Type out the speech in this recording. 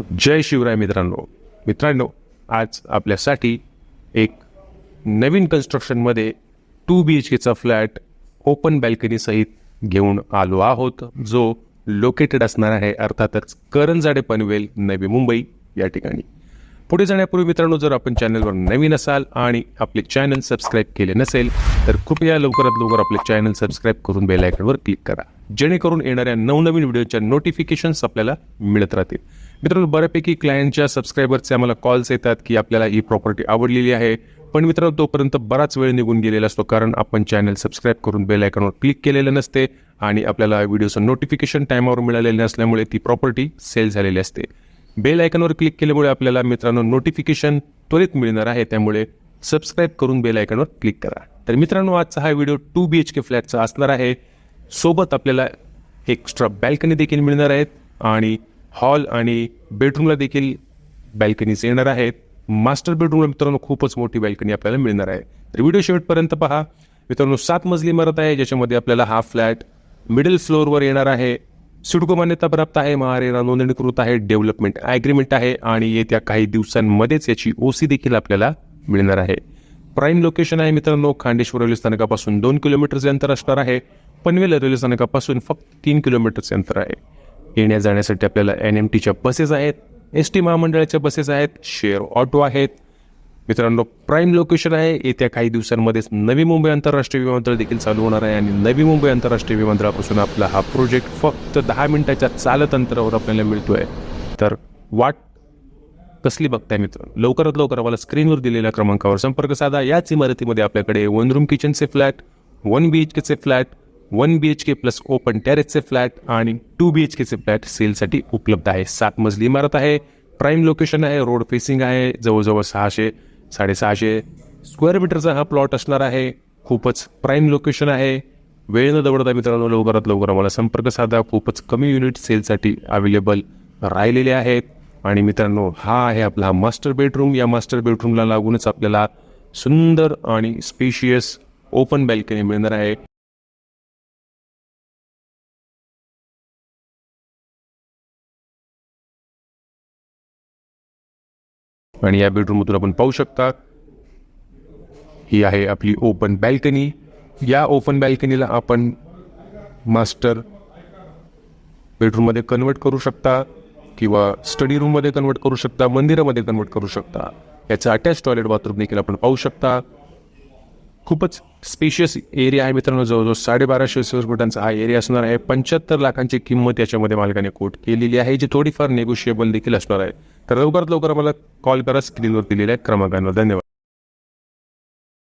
जय शिवराय मित्रांनो. मित्रांनो आज आपल्यासाठी एक नवीन कन्स्ट्रक्शनमध्ये टू बी एच केचा फ्लॅट ओपन बॅल्कनीसहित घेऊन आलो आहोत. जो लोकेटेड असणार आहे अर्थातच करंजाडे पनवेल नवी मुंबई या ठिकाणी. पुढे जाण्यापूर्वी मित्रांनो जर आपण चॅनलवर नवीन असाल आणि आपले चॅनल सबस्क्राईब केले नसेल तर कृपया लवकरात लवकर आपले चॅनल सबस्क्राईब करून बेल आयकॉनवर क्लिक करा. जेणेकरून येणाऱ्या नवनवीन व्हिडिओच्या नोटिफिकेशन्स आपल्याला मिळत राहतील. मित्रांनो बऱ्यापैकी क्लायंटच्या सबस्क्रायबरचे आम्हाला कॉल्स येतात की आपल्याला ही प्रॉपर्टी आवडलेली आहे. पण मित्रांनो तोपर्यंत बराच वेळ निघून गेलेला असतो कारण आपण चॅनल सबस्क्राईब करून बेल आयकॉनवर क्लिक केलेलं नसते आणि आपल्याला व्हिडिओचं नोटिफिकेशन टायमावर मिळालेलं नसल्यामुळे ती प्रॉपर्टी सेल झालेली असते. बेल आयकॉनवर क्लिक केल्यामुळे आपल्याला मित्रांनो नोटिफिकेशन त्वरित मिळणार आहे. त्यामुळे सबस्क्राईब करून बेल आयकॉनवर क्लिक करा. तर मित्रांनो आजचा हा video two B H K फ्लॅटचा असणार आहे. सोबत आपल्याला एक्स्ट्रा बॅल्कनी देखील मिळणार आहेत आणि हॉल आणि बेडरूमला देखील बॅल्कनीज येणार आहेत. मास्टर बेडरूमला मित्रांनो खूपच मोठी बॅल्कनी आपल्याला मिळणार आहे. तर व्हिडिओ शेवटपर्यंत पहा. मित्रांनो सात मजली इमारत आहे ज्याच्यामध्ये आपल्याला हा फ्लॅट मिडल फ्लोअरवर येणार आहे. सिडको मान्यता प्राप्त आहे. महारेरा नोंदणीकृत आहे. डेव्हलपमेंट ॲग्रीमेंट आहे. आणि येत्या काही दिवसांमध्येच याची ओसी देखील आपल्याला मिळणार आहे. प्राईम लोकेशन आहे मित्रांनो. खांडेश्वर रेल्वे स्थानकापासून दोन किलोमीटरचे अंतर असणार आहे. पनवेल रेल्वे स्थानकापासून फक्त तीन किलोमीटरचे अंतर आहे. येण्या जाण्यासाठी आपल्याला एन एम टीच्या बसेस आहेत. एस टी महामंडळाच्या बसेस आहेत. शेअर ऑटो आहेत. मित्रांनो प्राईम लोकेशन आहे. येत्या काही दिवसांमध्येच नवी मुंबई आंतरराष्ट्रीय विमानतळ देखील चालू होणार आहे आणि नवी मुंबई आंतरराष्ट्रीय विमानतळापासून आपला हा प्रोजेक्ट फक्त दहा मिनिटाच्या चालत अंतरावर आपल्याला मिळतोय. तर वाट कसली बघताय मित्र? लवकरात लवकर आम्हाला स्क्रीनवर दिलेल्या क्रमांकावर संपर्क साधा. याच इमारतीमध्ये आपल्याकडे वन रूम किचनचे फ्लॅट वन बी एच केचे flat one B H K plus open टेरेसचे flat आणि टू बी एच केचे फ्लॅट सेलसाठी उपलब्ध आहे. सात मजली इमारत आहे प्राईम लोकेशन आहे रोड फेसिंग आहे जवळजवळ सहाशे साडेसहाशे स्क्वेअर मीटरचा हा प्लॉट असणार आहे. खूपच प्राईम लोकेशन आहे. वेळ न दवडता मित्रांनो लवकरात लवकर आम्हाला संपर्क साधा. खूपच कमी युनिट सेलसाठी अवेलेबल राहिलेले आहेत. आणि मित्रांनो हा आहे आपला मास्टर बेडरूम या मास्टर बेडरूमला लागूनच आपल्याला सुंदर आणि स्पेशियस ओपन बॅल्कनी मिळणार आहे. आणि या बेडरूममधून आपण पाहू शकता ही आहे आपली ओपन बॅल्कनी या ओपन बॅल्कनीला आपण मास्टर बेडरूममध्ये कन्वर्ट करू शकता. किंवा स्टडी रूममध्ये कन्वर्ट करू शकता मंदिरामध्ये कन्वर्ट करू शकता. याचं अटॅच टॉयलेट बाथरूम देखील आपण पाहू शकता. खूपच स्पेशियस एरिया आहे मित्रांनो जवळजवळ साडेबाराशे स्क्वेअर फुटांचा हा एरिया असणार आहे. पंच्याहत्तर लाखांची किंमत याच्यामध्ये मालकाने कोट केलेली आहे जी थोडीफार नेगोशिएबल देखील असणार आहे. तर लवकरात लवकर मला कॉल करा स्क्रीनवर दिलेल्या क्रमांकांवर. धन्यवाद.